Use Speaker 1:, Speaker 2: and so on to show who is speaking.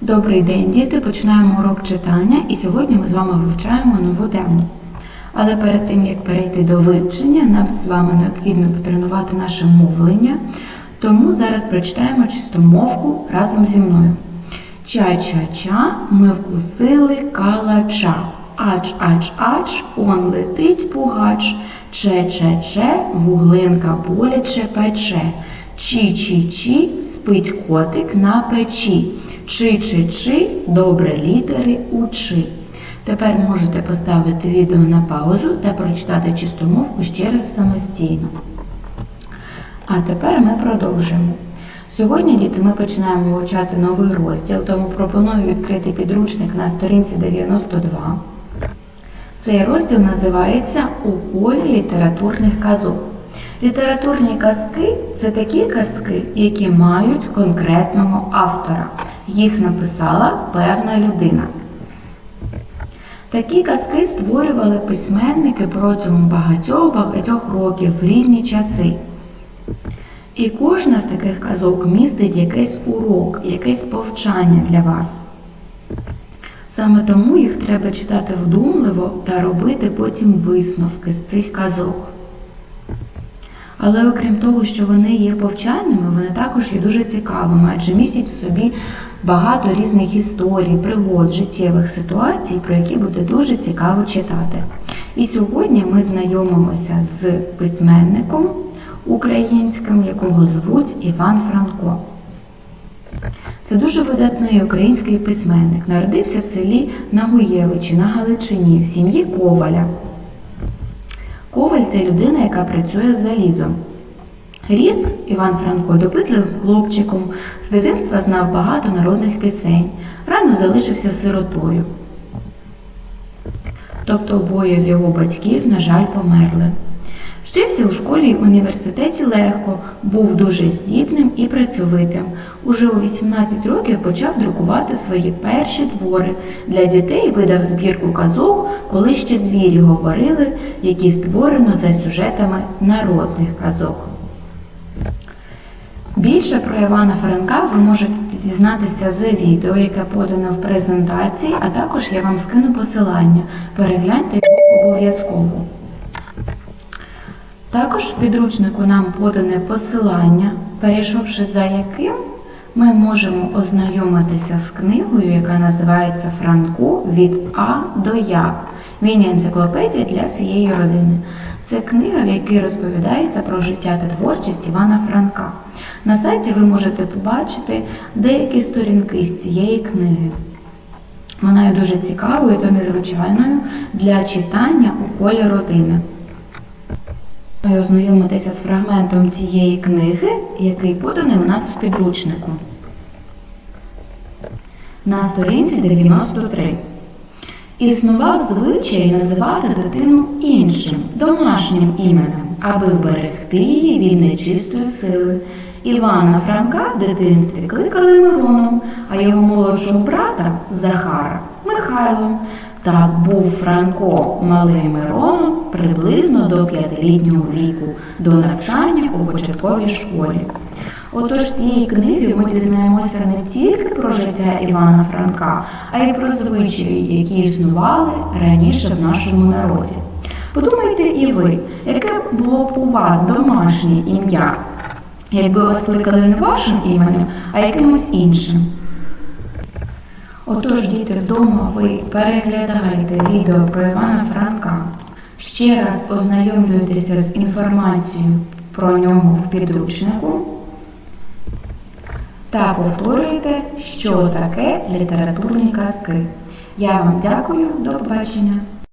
Speaker 1: Добрий день, діти! Починаємо урок читання і сьогодні ми з вами вивчаємо нову тему. Але перед тим, як перейти до вивчення, нам з вами необхідно потренувати наше мовлення. Тому зараз прочитаємо чистомовку разом зі мною. Ча-ча-ча, ми вкусили калача. Ач-ач-ач, он летить пугач. Че-че-че, вуглинка боляче пече. Чі-чі-чі, спить котик на печі. Чи-чи-чи, добре літери учи. Тепер можете поставити відео на паузу та прочитати чистомовку ще раз самостійно. А тепер ми продовжимо. Сьогодні, діти, ми починаємо вивчати новий розділ, тому пропоную відкрити підручник на сторінці 92. Цей розділ називається У колі літературних казок. Літературні казки це такі казки, які мають конкретного автора. Їх написала певна людина. Такі казки створювали письменники протягом багатьох-багатьох років в різні часи. І кожна з таких казок містить якийсь урок, якесь повчання для вас. Саме тому їх треба читати вдумливо та робити потім висновки з цих казок. Але окрім того, що вони є повчальними, вони також є дуже цікавими, адже містять в собі багато різних історій, пригод, життєвих ситуацій, про які буде дуже цікаво читати. І сьогодні ми знайомимося з письменником українським, якого звуть Іван Франко. Це дуже видатний український письменник. Народився в селі Нагуєвичі на Галичині в сім'ї Коваля. Коваль це людина, яка працює з залізом. Ріс Іван Франко допитливим хлопчиком, з дитинства знав багато народних пісень, рано залишився сиротою. Тобто обоє з його батьків, на жаль, померли. Вчився у школі й університеті легко, був дуже здібним і працьовитим. Уже у 18 років почав друкувати свої перші твори. Для дітей видав збірку казок, коли ще звірі говорили, які створено за сюжетами народних казок. Більше про Івана Франка ви можете дізнатися з відео, яке подано в презентації, а також я вам скину посилання. Перегляньте його обов'язково. Також в підручнику нам подане посилання, перейшовши за яким ми можемо ознайомитися з книгою, яка називається Франко від А до Я. Міні-енциклопедія для всієї родини. Це книга, в якій розповідається про життя та творчість Івана Франка. На сайті ви можете побачити деякі сторінки з цієї книги. Вона є дуже цікавою та незвичайною для читання у колі родини. Ознайомитися з фрагментом цієї книги, який поданий у нас в підручнику. На сторінці 93. Існував звичай називати дитину іншим, домашнім іменем, аби вберегти її від нечистої сили. Івана Франка в дитинстві кликали Мироном, а його молодшого брата Захара Михайлом. Так був Франко малим Мироном приблизно до п'ятилітнього віку, до навчання у початковій школі. Отож з цієї книги ми дізнаємося не тільки про життя Івана Франка, а й про звичаї, які існували раніше в нашому народі. Подумайте і ви, яке було б у вас домашнє ім'я, якби вас кликали не вашим іменем, а якимось іншим. Отож, діти, вдома ви переглядаєте відео про Івана Франка, ще раз ознайомлюєтеся з інформацією про нього в підручнику та повторюєте, що таке літературні казки. Я вам дякую, до побачення.